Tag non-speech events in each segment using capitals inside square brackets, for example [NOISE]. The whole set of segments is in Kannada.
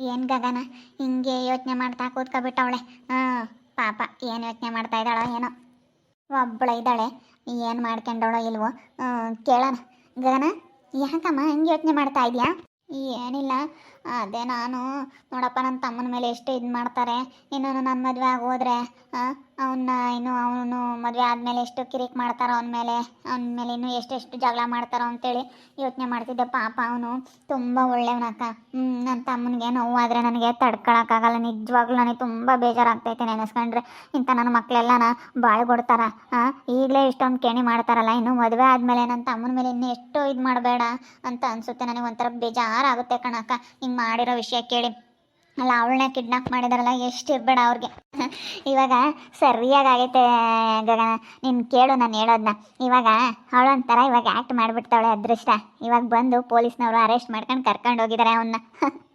ಏನು ಗಗನ? ಹಿಂಗೆ ಯೋಚನೆ ಮಾಡ್ತಾ ಕೂತ್ಕೊಬಿಟ್ಟವಳೆ. ಹಾಂ, ಪಾಪ, ಏನು ಯೋಚನೆ ಮಾಡ್ತಾ ಇದ್ದಾಳೋ ಏನೋ. ಒಬ್ಬಳೆ ಇದ್ದಾಳೆ. ಏನು ಮಾಡ್ಕೊಂಡವಳೋ ಇಲ್ವೋ. ಕೇಳೋಣ. ಗಗನ, ಯಾಕಮ್ಮ, ಹಿಂಗೆ ಯೋಚನೆ ಮಾಡ್ತಾ ಇದೆಯಾ? ಏನಿಲ್ಲ. ಅದೇ ನಾನು. ನೋಡಪ್ಪ ನನ್ನ ತಮ್ಮನ ಮೇಲೆ ಎಷ್ಟು ಇದು ಮಾಡ್ತಾರೆ ಇನ್ನು ನನ್ನ ಮದುವೆ ಆಗಿ ಹೋದ್ರೆ ಅವನ್ನ ಇನ್ನು ಅವನು ಮದುವೆ ಆದಮೇಲೆ ಎಷ್ಟು ಕಿರಿಕ್ ಮಾಡ್ತಾರೋ ಅವನ ಮೇಲೆ ಅವನ ಮೇಲೆ ಇನ್ನೂ ಎಷ್ಟೆಷ್ಟು ಜಗಳ ಮಾಡ್ತಾರೋ ಅಂತೇಳಿ ಯೋಚನೆ ಮಾಡ್ತಿದ್ದೆ. ಪಾಪ ಅವನು ತುಂಬ ಒಳ್ಳೆಯವನಕ್ಕ ಹ್ಞೂ ನನ್ನ ತಮ್ಮನಿಗೆ ನೋವಾದರೆ ನನಗೆ ತಡ್ಕೊಳಕ್ಕಾಗಲ್ಲ. ನಿಜವಾಗ್ಲೂ ನನಗೆ ತುಂಬ ಬೇಜಾರಾಗ್ತೈತೆ ನೆನೆಸ್ಕೊಂಡ್ರೆ. ಇಂಥ ನನ್ನ ಮಕ್ಕಳೆಲ್ಲನ ಬಾಳ್ಗೊಡ್ತಾರ. ಈಗಲೇ ಇಷ್ಟೊಂದು ಕೆಣಿ ಮಾಡ್ತಾರಲ್ಲ, ಇನ್ನು ಮದುವೆ ಆದಮೇಲೆ ನನ್ನ ತಮ್ಮನ ಮೇಲೆ ಇನ್ನೂ ಎಷ್ಟು ಇದು ಮಾಡಬೇಡ ಅಂತ ಅನಿಸುತ್ತೆ. ನನಗೆ ಒಂಥರ ಬೇಜಾರಾಗುತ್ತೆ ಕಣಕ್ಕ. ಹಿಂಗೆ ಮಾಡಿರೋ ವಿಷಯ ಕೇಳಿ. ಅಲ್ಲ, ಅವಳನ್ನ ಕಿಡ್ನಾಪ್ ಮಾಡಿದಾರಲ್ಲ, ಎಷ್ಟು ಇರ್ಬೇಡ ಅವ್ರಿಗೆ. [LAUGHS] ಇವಾಗ ಸರಿಯಾಗಿ ಆಗೈತೆ ಗಗನ. ನೀನು ಕೇಳು, ನಾನು ಹೇಳೋದನ್ನ ಇವಾಗ ಅವಳೊಂಥರ ಇವಾಗ ಆ್ಯಕ್ಟ್ ಮಾಡಿಬಿಡ್ತಾಳೆ, ಅದೃಷ್ಟ. ಇವಾಗ ಬಂದು ಪೊಲೀಸ್ನವರು ಅರೆಸ್ಟ್ ಮಾಡ್ಕೊಂಡು ಕರ್ಕೊಂಡು ಹೋಗಿದ್ದಾರೆ ಅವನ್ನ [LAUGHS]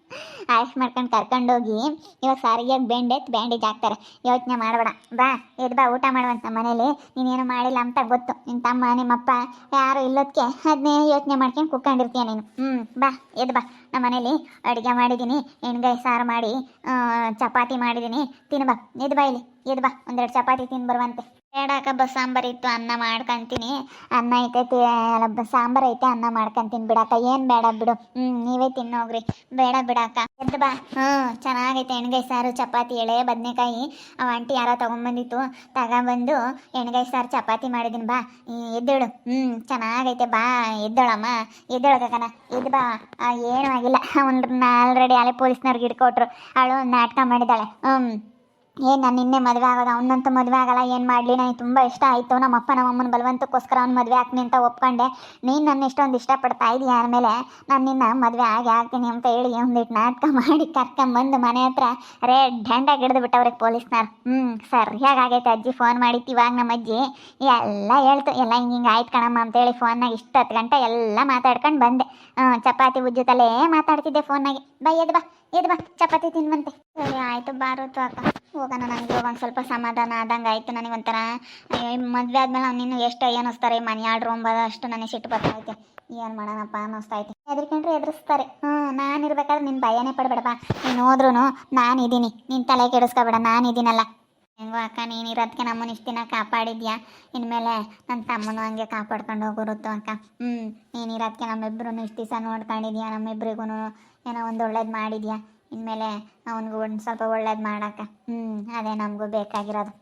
ಅರೆಸ್ಟ್ ಮಾಡ್ಕೊಂಡು ಕರ್ಕೊಂಡೋಗಿ ಇವಾಗ ಸರಿಯಾಗಿ ಬೆಂಡೆತ್ ಬ್ಯಾಂಡೇಜ್ ಹಾಕ್ತಾರೆ. ಯೋಚನೆ ಮಾಡಬೇಡ. ಬಾ ಎದ್ದು ಬಾ, ಊಟ ಮಾಡುವಂತ ಮನೇಲಿ. ನೀನೇನು ಮಾಡಿಲ್ಲ ಅಂತ ಗೊತ್ತು. ನಿನ್ನ ತಮ್ಮ ನಿಮ್ಮಪ್ಪ ಯಾರು ಇಲ್ಲೋದಕ್ಕೆ ಅದನ್ನೇ ಯೋಚನೆ ಮಾಡ್ಕೊಂಡು ಕುತ್ಕೊಂಡಿರ್ತೀಯ ನೀನು. ಹ್ಞೂ ಬಾ ಎದ್ದು ಬಾ. ನಮ್ಮ ಮನೇಲಿ ಅಡುಗೆ ಮಾಡಿದ್ದೀನಿ ಎಣ್ಗಾಯಿ ಸಾರು ಮಾಡಿ ಚಪಾತಿ ಮಾಡಿದ್ದೀನಿ ತಿನ್ಬಾ ಎದ್ದು ಬಾ ಇಲ್ಲಿ ಎದ್ದು ಬಾ. ಒಂದೆರಡು ಚಪಾತಿ ತಿನ್ ಬರುವಂತೆ. ಬೇಡಕ್ಕ, ಬಸ್ ಸಾಂಬಾರ್ ಇತ್ತು, ಅನ್ನ ಮಾಡ್ಕೊಂತೀನಿ. ಅನ್ನ ಐತೈತಿ ಸಾಂಬಾರ್ ಐತೆ, ಅನ್ನ ಮಾಡ್ಕೊಂತೀನಿ ಬಿಡಕ್ಕ. ಏನ್ ಬೇಡ ಬಿಡು. ಹ್ಮ್, ನೀವೇ ತಿನ್ನೋಗ್ರಿ. ಬೇಡ ಬಿಡಕ್ಕ. ಎದ್ದು ಬಾ. ಹ್ಮ್, ಚೆನ್ನಾಗೈತೆ ಎಣ್ಗಾಯಿ ಸಾರು, ಚಪಾತಿ, ಎಳೆ, ಬದನೆಕಾಯಿ. ಅವ ಆಂಟಿ ಯಾರೋ ತೊಗೊಂಬಂದಿತ್ತು. ತಗೊಂಬಂದು ಎಣ್ಗೈ ಸಾರು, ಚಪಾತಿ ಮಾಡಿದ್ದೀನಿ ಬಾ. ಎದ್ದೇಳು. ಹ್ಞೂ ಚೆನ್ನಾಗೈತೆ ಬಾ. ಎದ್ದೇಳಮ್ಮ. ಎದ್ದೇಳು ಗಗನ ಎದ್ದು ಬಾ. ಏನೂ ಆಗಿಲ್ಲ. ಅವ್ರನ್ನ ಆಲ್ರೆಡಿ ಅಲ್ಲೇ ಪೊಲೀಸ್ನವ್ರಿಗೆ ಹಿಡ್ಕೊಟ್ರು. ಅವಳು ನಾಟಕ ಮಾಡಿದಾಳೆ. ಹ್ಞೂ ಏನು ನಾನು ನಿನ್ನೆ ಮದುವೆ ಆಗೋದು, ಅವನಂತ ಮದುವೆ ಆಗಲ್ಲ, ಏನು ಮಾಡಲಿ? ನನಗೆ ತುಂಬ ಇಷ್ಟ ಆಯಿತು. ನಮ್ಮ ಅಪ್ಪ ನಮ್ಮ ಅಮ್ಮನ ಬಲವಂತಕ್ಕೋಸ್ಕರ ಅವ್ನು ಮದುವೆ ಆಗ್ತೀನಿ ಅಂತ ಒಪ್ಕೊಂಡೆ. ನೀನು ನನ್ನ ಇಷ್ಟೊಂದು ಇಷ್ಟಪಡ್ತಾ ಇದೀಯ ಆಮೇಲೆ ನಾನು ನಿನ್ನ ಮದುವೆ ಆಗಿ ಆಗ್ತೀನಿ ಅಂತ ಹೇಳಿ ಒಂದಿಟ್ಟು ನಾಟಕ [LAUGHS] ಮಾಡಿ ಕರ್ಕೊಂಬಂದು ಮನೆ ಹತ್ರ ರೆಡ್ ಡ್ಯಾಂಡಾಗಿ ಹಿಡಿದು ಬಿಟ್ಟವ್ರಿಗೆ ಪೊಲೀಸ್ನವ್ರು. ಹ್ಞೂ ಸರಿಯಾಗಿ ಆಗೈತೆ ಅಜ್ಜಿ ಫೋನ್ ಮಾಡಿತ್ತು ಇವಾಗ ನಮ್ಮ ಅಜ್ಜಿ. ಎಲ್ಲ ಹೇಳ್ತು, ಎಲ್ಲ ಹಿಂಗೆ ಹಿಂಗೆ ಆಯ್ತು ಕಣಮ್ಮ ಅಂತೇಳಿ ಫೋನ್ನಾಗ ಇಷ್ಟು ಹತ್ತು ಗಂಟೆ ಎಲ್ಲ ಮಾತಾಡ್ಕೊಂಡು ಬಂದೆ. ಚಪಾತಿ ಉಜ್ಜುತ್ತಲೇ ಮಾತಾಡ್ತಿದ್ದೆ ಫೋನ್ನಾಗೆ. ಬೈ ಬಾ. ಎದ್ದು ಬಾ, ಚಪಾತಿ ತಿನ್ಬಂತೆ ಸರಿ, ಆಯಿತು ಬಾರುತ್ತು ಅಕ್ಕ. ಹೋಗೋಣ ನನಗೆ ಒಂದು ಸ್ವಲ್ಪ ಸಮಾಧಾನ ಆದಂಗೆ ಆಯಿತು ನನಗೆ ಒಂಥರ. ಮದುವೆ ಆದ್ಮೇಲೆ ಅವ್ನು ಇನ್ನೂ ಎಷ್ಟು ಏನಿಸ್ತಾರೆ ಮನೆ ಆಡ್ರು ಅಷ್ಟು ನನಗೆ ಸಿಟ್ಟು ಬರ್ತೈತೆ ಏನು ಮಾಡೋಣಪ್ಪ ಅನ್ನಿಸ್ತೈತೆ ಎದ್ರಿಕೊಂಡ್ರೆ ಎದುರಿಸ್ತಾರೆ ಹ್ಞೂ ನಾನು ಇರ್ಬೇಕಾದ್ರೆ ನಿನ್ನ ಭಯನೇ ಪಡಬೇಡಪ್ಪ. ನೀನು ಹೋದ್ರೂ ನಾನು ಇದ್ದೀನಿ ನಿನ್ನ ತಲೆ ಕೆಡಿಸ್ಕೊಬೇಡ, ನಾನು ಇದ್ದೀನಲ್ಲ ಹೆಂಗೋ ಅಕ್ಕ, ನೀನು ಇರೋದಕ್ಕೆ ನಮ್ಮನ್ನ ಇಷ್ಟು ದಿನ ಕಾಪಾಡಿದ್ಯಾ? ಇನ್ಮೇಲೆ ನನ್ನ ತಮ್ಮನು ಹಂಗೆ ಕಾಪಾಡ್ಕೊಂಡು ಹೋಗಿರುತ್ತೋ ಅಕ್ಕ. ಹ್ಞೂ ನೀನು ಇರೋದಕ್ಕೆ ನಮ್ಮಿಬ್ಬರೂ ಇಷ್ಟು ದಿವಸ ನೋಡ್ಕೊಂಡಿದ್ಯಾ? ನಮ್ಮಿಬ್ರಿಗೂ ಏನೋ ಒಂದು ಒಳ್ಳೇದು ಮಾಡಿದ್ಯಾ? ಇನ್ಮೇಲೆ ಅವನಿಗೂ ಒಂದು ಸ್ವಲ್ಪ ಒಳ್ಳೇದು ಮಾಡಕ್ಕ. ಹ್ಞೂ ಅದೇ ನಮಗೂ ಬೇಕಾಗಿರೋದು.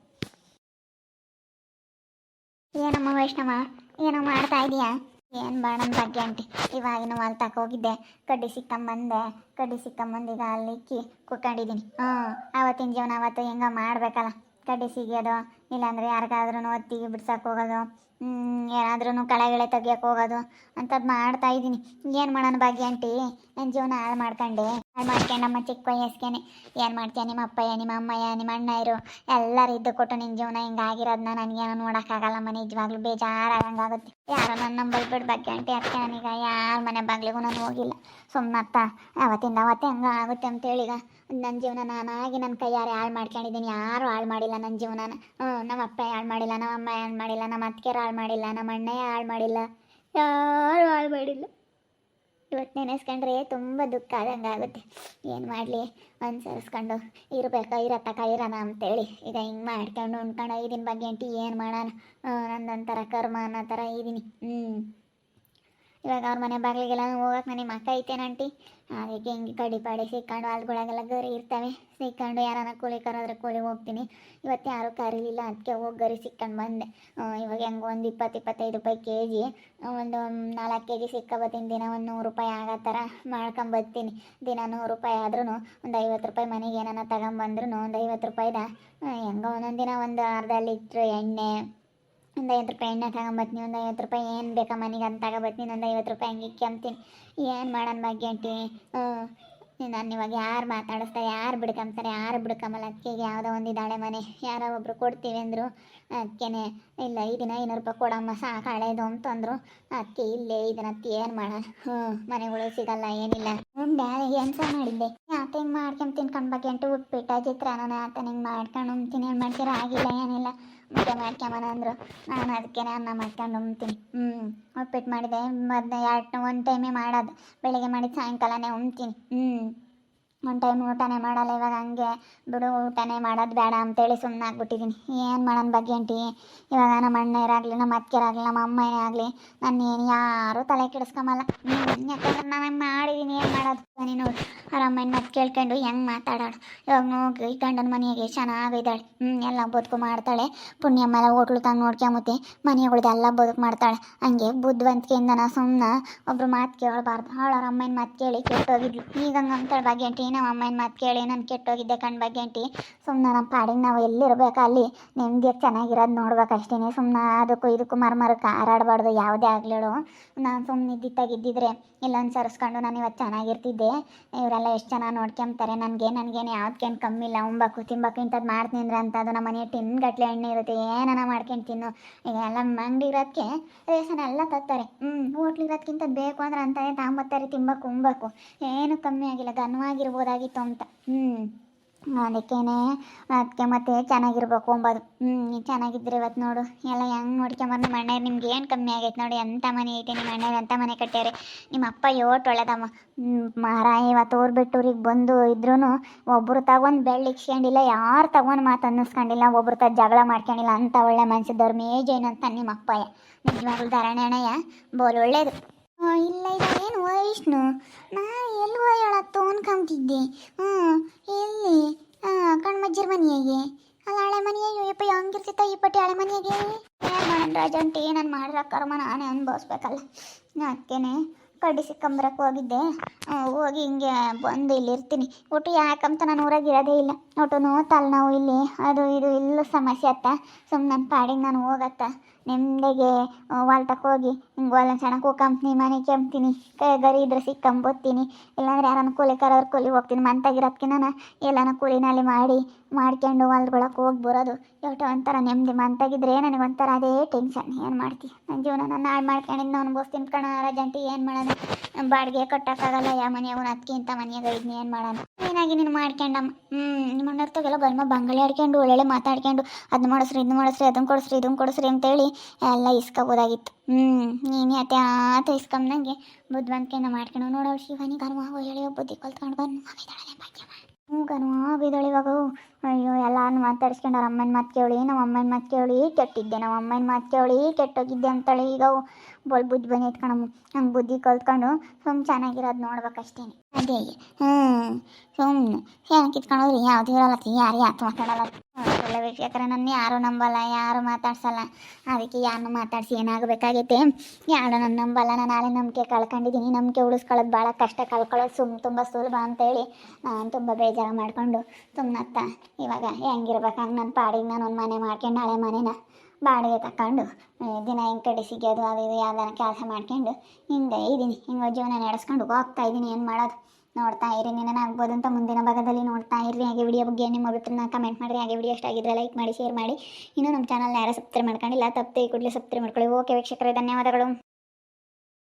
ಏನಮ್ಮ ವೈಷ್ಣವ, ಏನೋ ಮಾಡ್ತಾ ಇದೀಯಾ? ಏನು ಬಾಣನ ಬಗ್ಗೆ ಆಂಟಿ ಇವಾಗಿನ ಹೊಲ್ ತಕ ಹೋಗಿದ್ದೆ. ಕಡ್ಡಿ ಸಿಕ್ಕಂಬಂದೆ ಕಡ್ಡಿ ಸಿಕ್ಕಂಬಂದು ಈಗ ಅಲ್ಲಿ ಇಕ್ಕಿ ಕುತ್ಕೊಂಡಿದ್ದೀನಿ ಹ್ಞೂ, ಅವತ್ತಿನ ಜೀವನ ಅವತ್ತು ಹೆಂಗ ಮಾಡಬೇಕಲ್ಲ. ಕಡ್ಡಿ ಸಿಗೋದು ಇಲ್ಲಾಂದರೆ ಯಾರಿಗಾದ್ರೂ ಒತ್ತಿಗೆ ಬಿಡ್ಸಕ್ಕೆ ಹೋಗೋದು. ಏನಾದ್ರೂ ಕಳೆಗಳೆ ತೆಗಿಯಕ್ಕೆ ಹೋಗೋದು ಅಂತದ್ದು ಮಾಡ್ತಾ ಇದ್ದೀನಿ. ಏನು ಮಾಡೋಣ ಭಾಗ್ಯ ಆಂಟಿ? ನನ್ನ ಜೀವನ ಹಾಳು ಮಾಡ್ಕೊಂಡೆ. ಹಾಳು ಮಾಡ್ಕೊಂಡು ನಮ್ಮ ಚಿಕ್ಕ ವಯಸ್ಸಿಗೆನೆ ಏನು ಮಾಡ್ತೀಯ ನಿಮ್ಮ ಅಪ್ಪಯ್ಯ, ನಿಮ್ಮ ಅಮ್ಮಯ್ಯ, ನಿಮ್ಮ ಅಣ್ಣ ಇರು ಎಲ್ಲರೂ ಇದ್ದು ಕೊಟ್ಟು ನಿನ್ನ ಜೀವನ ಹಿಂಗಾಗಿರೋದನ್ನ ನನಗೇನು ನೋಡೋಕ್ಕಾಗಲ್ಲಮ್ಮ ನಿಜವಾಗ್ಲೂ ಬೇಜಾರಾಗಂಗಾಗುತ್ತೆ. ಯಾರೋ ನನ್ನ ನಂಬಲ್ ಬಿಡು ಬಗ್ಗೆ ಆಂಟಿ ಅದಕ್ಕೆ ನನಗೆ ಯಾರ ಮನೆ ಬಾಗಿಲಿಗೂ ನಾನು ಹೋಗಿಲ್ಲ. ಸುಮ್ಮನತ್ತ ಅವತ್ತಿಂದ ಅವತ್ತೇ ಹಂಗೆ ಆಗುತ್ತೆ ಅಂತೇಳಿ ಈಗ. ನನ್ನ ಜೀವನ ನಾನಾಗಿ ನನ್ನ ಕೈಯಾರೆ ಹಾಳು ಮಾಡ್ಕೊಂಡಿದ್ದೀನಿ. ಯಾರು ಹಾಳು ಮಾಡಿಲ್ಲ ನನ್ನ ಜೀವನನ. ಹ್ಞೂ, ನಮ್ಮ ಅಪ್ಪ ಹಾಳು ಮಾಡಿಲ್ಲ, ನಮ್ಮ ಅಮ್ಮ ಹಾಳು ಮಾಡಿಲ್ಲ, ನಮ್ಮ ಅತ್ತಿಗೆರು ಹಾಳು ಮಾಡಿಲ್ಲ, ನಮ್ಮ ಅಣ್ಣಯ್ಯ ಹಾಳು ಮಾಡಿಲ್ಲ. ಯಾರು ಹಾಳು ಮಾಡಿಲ್ಲ. ಇವತ್ತು ನೆನೆಸ್ಕೊಂಡ್ರೆ ತುಂಬ ದುಃಖ ಆದಂಗೆ ಆಗುತ್ತೆ. ಏನು ಮಾಡಲಿ? ಅನುಸರಿಸ್ಕೊಂಡು ಇರಬೇಕು ಇರತ್ತಕ್ಕ ಇರೋಣ ಅಂತೇಳಿ. ಈಗ ಹಿಂಗೆ ಮಾಡ್ಕೊಂಡು ಉಣ್ಕೊಂಡು ಇದನ್ನ ಬಗ್ಗೆ ಅಂಟಿ ಏನು ಮಾಡೋಣ? ನಂದೊಂಥರ ಕರ್ಮ ಅನ್ನೋ ಥರ ಇದ್ದೀನಿ ಹ್ಞೂ. ಇವಾಗ ಅವ್ರ ಮನೆ ಬಾಗಿಲಿಗೆಲ್ಲ ಹೋಗಕ್ಕೆ ನನಗೆ ಮಕ್ಕ ಐತೇನು ಆಂಟಿ ಅದಕ್ಕೆ ಹಿಂಗೆ ಕಡಿ ಪಾಡಿ ಸಿಕ್ಕೊಂಡು ಅಲ್ಗೊಳಗೆಲ್ಲ ಗರಿ ಇರ್ತವೆ. ಸಿಕ್ಕೊಂಡು ಯಾರನ್ನ ಕೂಲಿ ಕರೋದ್ರೆ ಕೂಲಿ ಹೋಗ್ತೀನಿ. ಇವತ್ತು ಯಾರೂ ಕರೀಲಿಲ್ಲ ಅದಕ್ಕೆ ಹೋಗಿ ಗರಿ ಸಿಕ್ಕೊಂಡು ಬಂದೆ. ಇವಾಗ ಹೆಂಗೆ ಒಂದು ಇಪ್ಪತ್ತು ಇಪ್ಪತ್ತೈದು ರೂಪಾಯಿ ಕೆ ಜಿ ಒಂದು ನಾಲ್ಕು ಕೆ ಜಿ ಸಿಕ್ಕಬತ್ತೀನಿ. ದಿನ ಒಂದು ನೂರು ರೂಪಾಯಿ ಆಗೋ ಥರ ಮಾಡ್ಕೊಂಬರ್ತೀನಿ ದಿನ ನೂರು ರೂಪಾಯಿ ಆದ್ರೂ ಒಂದು ಐವತ್ತು ರೂಪಾಯಿ ಮನೆಗೆ ಏನಾನ ತಗೊಂಬಂದ್ರೂ ಒಂದು ಐವತ್ತು ರೂಪಾಯಿದ? ಹೆಂಗೋ ಒಂದೊಂದು ದಿನ ಒಂದು ಅರ್ಧ ಲೀಟ್ರ್ ಎಣ್ಣೆ ಒಂದು ಐವತ್ತು ರೂಪಾಯಿ ಎಣ್ಣೆ ತಗೊಂಬತ್ತೀನಿ ಒಂದು ಐವತ್ತು ರೂಪಾಯಿ ಏನು ಬೇಕಾ ಮನೆಗೆ ಅಂತ ತಗೊಬತ್ತೀನಿ ಒಂದು ಐವತ್ತು ರೂಪಾಯಿ ಹಂಗೆ ಕೆಮ್ತೀನಿ ಏನು ಮಾಡೋಣ ಬಗ್ಗೆ ಅಂಟಿ ನಾನು ಇವಾಗ ಯಾರು ಮಾತಾಡಿಸ್ತಾರೆ, ಯಾರು ಬಿಡ್ಕಂತಾರೆ ಯಾರು ಬಿಡ್ಕೊಂಬಲ್ಲ ಅಕ್ಕಿಗೆ ಯಾವುದೋ ಒಂದು ಇದ್ದಾಳೆ ಮನೆ. ಯಾರೋ ಒಬ್ರು ಕೊಡ್ತೀವಿ ಅಂದರು ಅದಕ್ಕೇನೆ ಇಲ್ಲ ಈ ದಿನ ಐನೂರು ರೂಪಾಯಿ ಕೊಡಮ್ಮ, ಸಾಕು, ಹಳೇದು ಅಂತಂದರು ಅದಕ್ಕೆ ಇಲ್ಲೇ, ಇದನ್ನ ಏನು ಮಾಡೋಣ? ಹ್ಞೂ, ಮನೆಗಳು ಸಿಗಲ್ಲ, ಏನಿಲ್ಲ. ಹ್ಞೂ ಬ್ಯಾಳೆ ಎಂತ ಮಾಡಿದ್ದೆ. ಯಾಕೆ ಹಿಂಗೆ ಮಾಡ್ಕೊಂಡು ತಿನ್ಕೊಂಡು ಬಗ್ಗೆ ಅಂಟು ಉಪ್ಪಿಟ್ಟ ಚಿತ್ರಾನ್ನ ಆತ ಹಿಂಗೆ ಮಾಡ್ಕೊಂಡು ಉಣ್ತೀನಿ. ಏನು ಮಾಡ್ತೀರ? ಆಗಿಲ್ಲ, ಏನಿಲ್ಲ. ಮುದ್ದೆ ಮಾಡ್ಕೊಂಬನ ಅಂದರು. ನಾನು ಅದಕ್ಕೆ ಅನ್ನ ಮಾಡ್ಕೊಂಡು ಉಣ್ತೀನಿ. ಹ್ಞೂ ಉಪ್ಪಿಟ್ಟು ಮಾಡಿದೆ. ಮೊದಲು ಎರಡು, ಒಂದು ಟೈಮೇ ಮಾಡೋದು. ಬೆಳಿಗ್ಗೆ ಮಾಡಿದ ಸಾಯಂಕಾಲನೇ ಉಣ್ತೀನಿ. ಹ್ಞೂ ಒಂದು ಟೈಮ್ ಊಟನೇ ಮಾಡಲ್ಲ ಇವಾಗ ಹಂಗೆ. ಬಿಡು, ಊಟನೇ ಮಾಡೋದು ಬೇಡ ಅಂತೇಳಿ ಸುಮ್ಮನೆ ಆಗ್ಬಿಟ್ಟಿದ್ದೀನಿ ಏನು ಮಾಡೋಣ ಬಗ್ಗೆ ಅಂಟಿ ಇವಾಗ ನಮ್ಮ ಅಣ್ಣರಾಗಲಿ ನಮ್ಮ ಅತ್ತಿಗೆರಾಗಲಿ ನಮ್ಮ ಅಮ್ಮನೇ ಆಗಲಿ, ನಾನು ಏನು ಯಾರೂ ತಲೆ ಕೆಡಿಸ್ಕೊಂಬಲ್ಲ ಯಾಕಂದ್ರೆ ನಾನು ಮಾಡಿದ್ದೀನಿ ಏನು ಮಾಡೋದು ನೀನು? ಅವ್ರ ಅಮ್ಮನ ಮತ್ತೆ ಕೇಳ್ಕೊಂಡು ಹೆಂಗೆ ಮಾತಾಡೋಣ ಇವಾಗ ನೋಡಿ ಗಂಡನ ಮನೆಗೆ ಚೆನ್ನಾಗಿದ್ದಾಳೆ ಹ್ಞೂ ಎಲ್ಲ ಬದುಕು ಮಾಡ್ತಾಳೆ. ಪುಣ್ಯಮ್ಮೆಲ್ಲ ಮೇಲೆ ಹೋಟ್ಲು ತಂದು ನೋಡ್ಕೊಂಬತ್ತೆ ಮನೆಗಳ್ದೆಲ್ಲ ಬದುಕು ಮಾಡ್ತಾಳೆ. ಹಂಗೆ ಬುದ್ಧಿವಂತಿಕೆಯಿಂದ ಸುಮ್ಮನೆ ಒಬ್ರು ಮಾತು ಕೇಳಬಾರ್ದು. ಅವಳು ಅವ್ರ ಅಮ್ಮನ ಮಾತು ಕೇಳಿ ಕೆಟ್ಟೋಗಿದ್ಲು. ಈಗ ಹಂಗೆ ಅಂತಾಳೆ ಭಾಗ್ಯಂಟಿ ನಮ್ಮ ಅಮ್ಮನ ಮಾತು ಕೇಳಿ, ನಾನು ಕೆಟ್ಟೋಗಿದ್ದೆ ಕಣ್ ಅಂಟಿ ಸುಮ್ಮನೆ ನಮ್ಮ ಪಾಡಿಗೆ ನಾವು ಎಲ್ಲಿರ್ಬೇಕು ಅಲ್ಲಿ? ನೆಮ್ಮದಿಯಾಗಿ ಚೆನ್ನಾಗಿರೋದು ನೋಡ್ಬೇಕು ಅಷ್ಟೇ ಸುಮ್ಮನೆ ಅದಕ್ಕೂ ಇದಕ್ಕೂ ಮರ್ಮರಕ್ಕೆ ಹಾರಾಡಬಾರ್ದು. ಯಾವುದೇ ಆಗಲಿಳು ನಾನು ಸುಮ್ಮನೆ ಇದ್ದಿತ್ತಾಗಿದ್ದಿದ್ರೆ ಇಲ್ಲೊಂದು ಸರಿಸ್ಕೊಂಡು ನಾನು ಇವತ್ತು ಚೆನ್ನಾಗಿರ್ತಿದ್ದೆ. ಇವರೆಲ್ಲ ಎಷ್ಟು ಚೆನ್ನಾಗಿ ನೋಡ್ಕೊಂತಾರೆ ನನಗೆ, ನನಗೇನು ಯಾವ್ದಕ್ಕೇನು ಕಮ್ಮಿ ಇಲ್ಲ. ಉಂಬಕು ತಿಂಬಕು ಇಂಥದ್ದು ಮಾಡ್ತೀನಿ ಅಂತ ಅದು ನಮ್ಮ ಮನೆ ಟಿನ್ ಗಟ್ಲೆ ಎಣ್ಣೆ ಇರುತ್ತೆ, ಏನನ ಮಾಡ್ಕೊಂಡು ತಿನ್ನು. ಈಗ ಎಲ್ಲ ಅಂಗಡಿ ಇರೋದಕ್ಕೆ ರೇಷನ್ ಎಲ್ಲ ತತ್ತಾರೆ ಹ್ಞೂ ಹೋಟ್ಲ್ ಇರೋದಕ್ಕಿಂತ ಬೇಕು ಅಂದ್ರೆ ಅಂತಾನೆ ತಾಂಬತ್ತಾರೆ ತಿಂಬಾಕು ಉಂಬಾಕು ಏನು ಕಮ್ಮಿ ಆಗಿಲ್ಲ, ಘನವಾಗಿರ್ಬೋದಾಗಿತ್ತು ಅಂತ. ಹ್ಞೂ ಅದಕ್ಕೇನೆ ಅದಕ್ಕೆ ಮತ್ತೆ ಚೆನ್ನಾಗಿರ್ಬೇಕು ಅಂಬೋದು ಹ್ಞೂ ಚೆನ್ನಾಗಿದ್ರೆ ಇವತ್ತು ನೋಡು. ಎಲ್ಲ ಹೆಂಗೆ ನೋಡ್ಕೊಂಬಂದು ನಿಮ್ಮ ಅಣ್ಣ ನಿಮ್ಗೆ ಏನು ಕಮ್ಮಿ ಆಗೈತೆ ನೋಡಿ ಎಂಥ ಮನೆ ಐತೆ ನಿಮ್ಮ ಅಣ್ಣ ಎಂಥ ಮನೆ ಕಟ್ಟ್ಯಾರೆ ನಿಮ್ಮ ಅಪ್ಪ ಯೋಟ್ ಒಳ್ಳೆದಮ್ಮ. ಮಾರ ಇವತ್ತು ಊರು ಬಿಟ್ಟು ಊರಿಗೆ ಬಂದು ಇದ್ರೂ ಒಬ್ಬರು ತಗೊಂಡು ಬೆಳ್ಳಿ ಇಕ್ಸ್ಕೊಂಡಿಲ್ಲ, ಯಾರು ತಗೊಂಡು ಮಾತು ಅನ್ನಿಸ್ಕೊಂಡಿಲ್ಲ, ಒಬ್ರು ತ ಜಗಳ ಮಾಡ್ಕೊಂಡಿಲ್ಲ ಅಂಥ ಒಳ್ಳೆ ಮನ್ಸು ಧರ್ಮೇಜ್ ಏನಂತ ನಿಮ್ಮ ಅಪ್ಪಯ್ಯ ನಿಜವಾಗ್ಲೂ ಧಾರಣೆಯ ಬೋಲ್ ಒಳ್ಳೇದು. ಇಲ್ಲ ಇಲ್ಲ, ಏನು ವೈಷ್ಣು? ನಾ ಎಲ್ಲಿ ಹೇಳತ್ತು ಅನ್ಕೊಂತಿದ್ದೆ ಹ್ಞೂ ಎಲ್ಲಿ? ಕಣ್ಮಜ್ಜಿರ ಮನೆಯಾಗೆ. ಅಲ್ಲ, ಹಳೆ ಮನೆಯಾಗೆ? ಯಪ್ಪ, ಹಂಗಿರ್ತಿತ್ತ ಈ ಪಟ್ಟಿ ಹಳೆ ಮನೆಯಾಗೆ? ಏನು ಮಾಡೋಣ ರಾಜಂಟಿ ನಾನು ಮಾಡಿರೋ? ಕರ್ಮ ನಾನೇ ಅನ್ಭವಿಸ್ಬೇಕಲ್ಲ. ಅದಕ್ಕೇನೆ ಕಡ್ಡಿ ಸಿಕ್ಕಂಬರಕ್ಕೆ ಹೋಗಿದ್ದೆ. ಹೋಗಿ ಹಿಂಗೆ ಬಂದು ಇಲ್ಲಿ ಇರ್ತೀನಿ. ಒಟ್ಟು ಯಾಕಂತ ನಾನು ಊರಾಗ ಇರೋದೇ ಇಲ್ಲ. ಒಟ್ಟು ನಾವು ಇಲ್ಲಿ. ಅದು ಇದು ಇಲ್ಲ ಸಮಸ್ಯೆ ಅತ್ತ. ಸುಮ್ಮನೆ ನನ್ನ ಪಾಡಿಗೆ ನಾನು ಹೋಗತ್ತ. ನೆಮ್ಮದಿಗೆ ಹೊಲ್ತಕ್ಕೆ ಹೋಗಿ. ಹಿಂಗೆ ಹೊಲ ಚೆನ್ನಾಗಿ ಕೂಕಂಬ್ತೀನಿ ಮನೆ ಕೆಂಬ್ತೀನಿ ಕೈ ಗರಿ ಇದ್ರೆ ಸಿಕ್ಕಂಬೋತೀನಿ ಇಲ್ಲಾಂದ್ರೆ ಯಾರನ್ನ ಕೂಲಿ ಕರೋರು ಕೂಲಿ ಹೋಗ್ತೀನಿ. ಮಂತಾಗಿರೋದಕ್ಕೆ ನಾನು ಎಲ್ಲನೂ ಕೂಲಿನಲ್ಲಿ ಮಾಡಿ ಮಾಡ್ಕೊಂಡು ಹೊಲ್ದೊಳಕ್ಕೆ ಹೋಗಿ ಬರೋದು. ಎಷ್ಟೋ ಒಂಥರ ನೆಮ್ಮದಿ ಮಂತಾಗಿದ್ರೆ ನನಗೆ ಒಂಥರ ಅದೇ ಟೆನ್ಷನ್ ಏನು ಮಾಡ್ತಿ? ನನ್ನ ಜೀವನ ನಾನು ಹಾಳು ಮಾಡ್ಕೊಂಡಿದ್ದು ಅನ್ಭವಿಸ್ತೀನಿ ಕಣ, ರಜಂಟಿ, ಏನು ಮಾಡೋಣ? ಬಾಡಿಗೆ ಕಟ್ಟೋಕ್ಕಾಗಲ್ಲ ಯಾವ ಮನೆಯವನು ಅದಕ್ಕೆ ಇಂಥ ಮನೆಯಾಗ ಇದ್ನಿ, ಏನು ಮಾಡೋಣ? ಏನಾಗಿ ನೀನು ಮಾಡ್ಕೊಂಡಮ್ಮ ಹ್ಞೂ ನಿಮ್ಮ ಅಣ್ಣರ್ತಗೆಲ್ಲ ಬರ್ಮ ಬಂಗಾಳಿ ಆಡ್ಕೊಂಡು, ಒಳ್ಳೊಳ್ಳೆ ಮಾತಾಡ್ಕೊಂಡು ಅದು ಮಾಡಿಸ್ರಿ ಇದನ್ನ ಮಾಡಿಸ್ರಿ ಅದನ್ನ ಕೊಡಿಸ್ರಿ ಇದನ್ನ ಕೊಡಿಸ್ರಿ ಅಂತೇಳಿ ಎಲ್ಲ ಇಸ್ಕೋಬೋದಾಗಿತ್ತು. ಹ್ಞೂ ನೀನು ಯಾತೆ ಆತ ಇಸ್ಕೊಂಬಂಗೆ ಬುದ್ಧಿವಂತಿಕೆಯಿಂದ ಮಾಡ್ಕೊಂಡು ನೋಡೋ ಶಿವನಿ, ಗರ್ವ ಹೇಳಿ ಬುದ್ಧಿ ಕಲ್ತ್ಕೊಂಡು ಬಂದು ಹ್ಞೂ ಗರ್ವ ಬಿದ್ದಳು ಇವಾಗ ಅಯ್ಯೋ ಎಲ್ಲಾನು ಮಾತಾಡ್ಸ್ಕೊಂಡು ಅವ್ರ ಅಮ್ಮನ ಮಾತು ಕೇಳಿ ನಮ್ಮ ಅಮ್ಮನ ಮಾತು ಕೇಳಿ ಕೆಟ್ಟಿದ್ದೆ ನಮ್ಮ ಅಮ್ಮನ ಮಾತು ಕೇಳಿ ಕೆಟ್ಟೋಗಿದ್ದೆ ಅಂತೇಳಿ ಈಗ ಬೋಲ್ ಬುದ್ಧಿ ಬನ್ನಿ ಇಟ್ಕೊಂಡು ಹಂಗೆ ಬುದ್ಧಿ ಕಲ್ತ್ಕೊಂಡು ಸುಮ್ಮನೆ ಚೆನ್ನಾಗಿರೋದು ನೋಡ್ಬೇಕಷ್ಟೇ ಅದೇ ಹ್ಞೂ ಸುಮ್ಮನೆ ಏನು ಕಿತ್ಕೊಂಡೋದ್ರಿ? ಯಾವ್ದು ಇರಲ್ಲ ಯಾರು ಯಾತು ಮಾತಾಡಲ್ಲ ಯಾಕಂದ್ರೆ ನನ್ನ ಯಾರು ನಂಬಲ್ಲ, ಯಾರು ಮಾತಾಡ್ಸಲ್ಲ. ಅದಕ್ಕೆ ಯಾರನ್ನು ಮಾತಾಡಿಸಿ ಏನಾಗಬೇಕಾಗೈತೆ? ಯಾರು ನನ್ನ ನಂಬಲ್ಲ ನಾನು ನಾಳೆ ನಂಬಿಕೆ ಕಳ್ಕೊಂಡಿದ್ದೀನಿ ನಂಬಿಕೆ ಉಳಿಸ್ಕೊಳ್ಳೋದು ಭಾಳ ಕಷ್ಟ, ಕಳ್ಕೊಳ್ಳೋದು ಸುಮ್ ತುಂಬ ಸುಲಭ ಅಂತೇಳಿ ನಾನು ತುಂಬ ಬೇಜಾರು ಮಾಡಿಕೊಂಡು ಸುಮ್ಮನತ್ತ ಇವಾಗ ಹೆಂಗಿರ್ಬೇಕು? ಹಂಗೆ ನನ್ನ ಪಾಡಿಗೆ ನಾನು ಒಂದು ಮನೆ ಮಾಡ್ಕೊಂಡು ಹಳೆ ಮನೇನ ಬಾಡಿಗೆ ತಗೊಂಡು ದಿನ ಹಿಂಗೆ ಕಡೆ ಸಿಗೋದು ಅದು ಇದು ಯಾವ್ದಾರ ಕೆಲಸ ಮಾಡ್ಕೊಂಡು ಹಿಂಗೆ ಇದ್ದೀನಿ ಹಿಂಗೆ ಜೀವನ ನಡೆಸ್ಕೊಂಡು ಹೋಗ್ತಾ ಇದ್ದೀನಿ ಏನು ಮಾಡೋದು? ನೋಡ್ತಾ ಇರಿ ನಿನ್ನ ಆಗ್ಬೋದು ಅಂತ ಮುಂದಿನ ಭಾಗದಲ್ಲಿ ನೋಡ್ತಾ ಇರಿ ಹಾಗೆ ವಿಡಿಯೋ ಬಗ್ಗೆ ನಿಮ್ಮ ಅಭಿಪ್ರಾಯನ ಕಮೆಂಟ್ ಮಾಡಿರಿ. ಹಾಗೆ ವಿಡಿಯೋ ಇಷ್ಟ ಆಗಿದ್ರೆ ಲೈಕ್ ಮಾಡಿ ಶೇರ್ ಮಾಡಿ. ಇನ್ನೂ ನಮ್ಮ ಚಾನಲ್ನ ಯಾರು ಸಬ್ಸ್ಕ್ರೈಬ್ ಮಾಡ್ಕೊಂಡಿಲ್ಲ, ತಪ್ಪದೆ ಕೂಡಲೇ ಸಬ್ಸ್ಕ್ರೈಬ್ ಮಾಡ್ಕೊಳ್ಳಿ. ಓಕೆ ವೀಕ್ಷಕರೇ, ಧನ್ಯವಾದಗಳು.